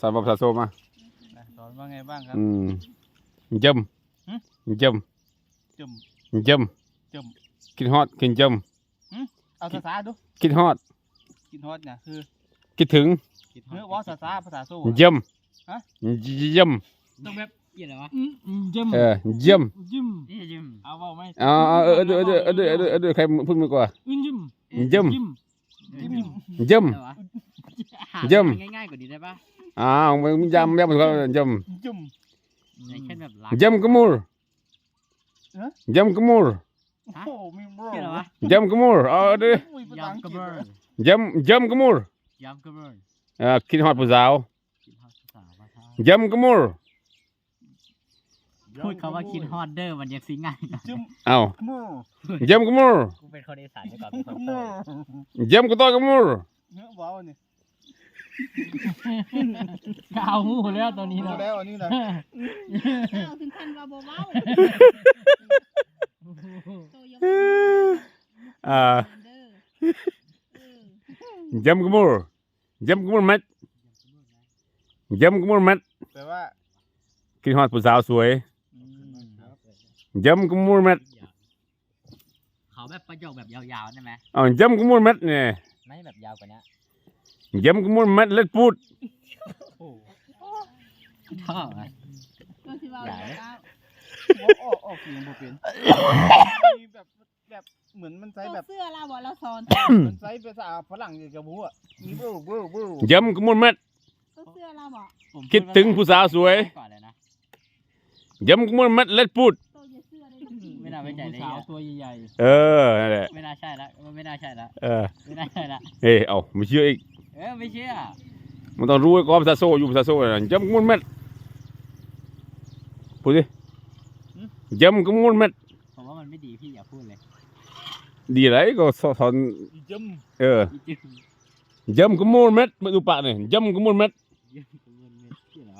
สาวบสาวโซมาสอนว่าไงบ้างครับ อืมจมจมจมจมจมกินฮอดกินจมเอาภาษาดูกินฮอดกินฮอดเนี่ยคือคิดถึงเนื้อวอสาษาภาษาโซ่จมฮะจมต้องแบบเกี่ยวอะไรวะจมเออจมจมจมเอาเบาไหมอ๋อเออเออเออเออเออใครพูดมือกว่าจมจมจมจมง่ายๆกว่านี้ได้ปะ อ้าวมึงย่ำย่ำย่ำย่จิ้มอย่างเช่นแบบรักำย่ำกระมูลย่ำกระมูลโอ้โหมีโบรเกี่ยอะไรวะย่ำกระมูลเอาเอาดิอุ้ยภาษาอังยำกกระฤษเบิร์เหรอดย่ำย่ำกระมูลยำกระเบิร์ดเออคิดฮอดผู้สาวคิดฮอดภาษาภาษาย่ำกระมูลพูดคำว่าคิดฮอดเดอร์มันยังซิง่ายกว่าจิ้มเอาโม่ย่ำกระมูลกูเป็นคนอีสานดีกว่าเป็นคนโม่ย่ำกระต้อยกระมูลเนื้อว้าวเนี่ย กาวหูแล้วตอนนี้รู้เนาะแล้วอันนี้นะเอาถึงขั้นว่าบ่เว้าโตยกอ่า เด้อเออย่ำกระมูลย่ำกระมูลเม็ดย่ำกระมูลเม็ดแปลว่าคิดฮอดผู้สาวสวย อืมครับย่ำกระมูลเม็ดเขาแบบประโยคแบบยาวๆได้ไหมเอาย่ำกระมูลเม็ดเนี่ยไม่แบบยาวกว่านี้ ย่ำกระมูลเม็ดเล็ดพูดโอ้ท่อไงก็สิเว้าแล้วโหออกออกเสียงบ่เป็นมีแบบแบบเหมือนมันใช้โตแบบเสื้อเราบ่เราสอนเหมือนใช้ภาษาฝรั่งอย่างกับบัวมีบูบูบูย่ำกระมูลเม็ดโตเสื้อเราบ่ผมคิดถึงผู้สาวสวยก่อนเลยนะย่ำกระมูลเม็ดเล็ดพูด น่าไว้ใจเลยสาวอะตัวใหญ่เออนั่นแหละไม่น่าใช่ละไม่น่าใช่ละเออไม่น่าใช่ละเอ้ยเอาไม่เชื่ออีกเออไม่เชื่อมันต้องรู้ไว้ก่อนภาษาโซอยู่ภาษาโซนะย่ำกระมูลเม็ดพูดดิย่ำกระมูลเม็ดผมว่ามันไม่ดีพี่อย่าพูดเลยดีไรก็สอนๆจิ้มเออจริงย่ำกระมูลเม็ดมาดูปากเนี่ยย่ำกระมูลเม็ดๆยิ้มกูเงินไม่เชื่อเหรอ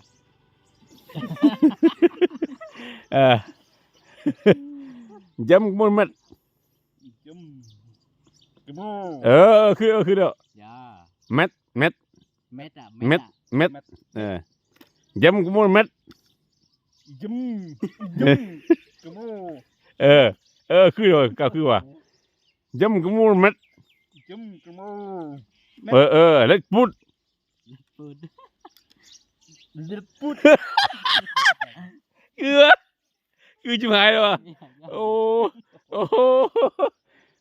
เออ ย่ำกระมูลเม็ดจิ้มกระบูเออคือเออคือเด้ออย่าเม็ดเม็ดเม็ดอะเม็ดอะเม็ดเออย่ำกระมูลเม็ดจิ้มจิ้มกระบูเออเออคือว่าก็คือว่าย่ำกระมูลเม็ดจิ้มกระบูเออเออเล็ดพูดปืนลิปปุดเกลือคือจิ๋มหายเลยว่ะ โอ้โอ้โห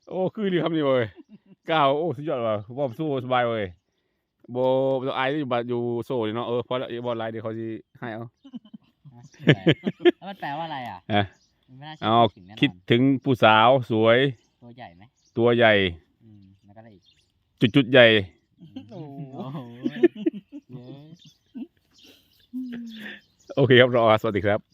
โอ้คือดีคำนี้เว้ยก้าวโอ้สุดยอดว่ะบอมสู้สบายเว้ยโบต้องอายอยู่บัดอยู่โซ่เนาะเออพอแล้วบอลไลน์เดี๋ยวเขาจะให้เอาแล้วมันแปลว่าอะไรอะเอ๊ะมันไม่น่าเอาถึงแน่นอนคิดถึงผู้สาวสวย ตัวใหญ่ไหมตัวใหญ่ อืมแล้วก็อะไรอีกจุดจุดๆใหญ่ โอ้โหเยอะ โอเคครับรอสวัสดีครับ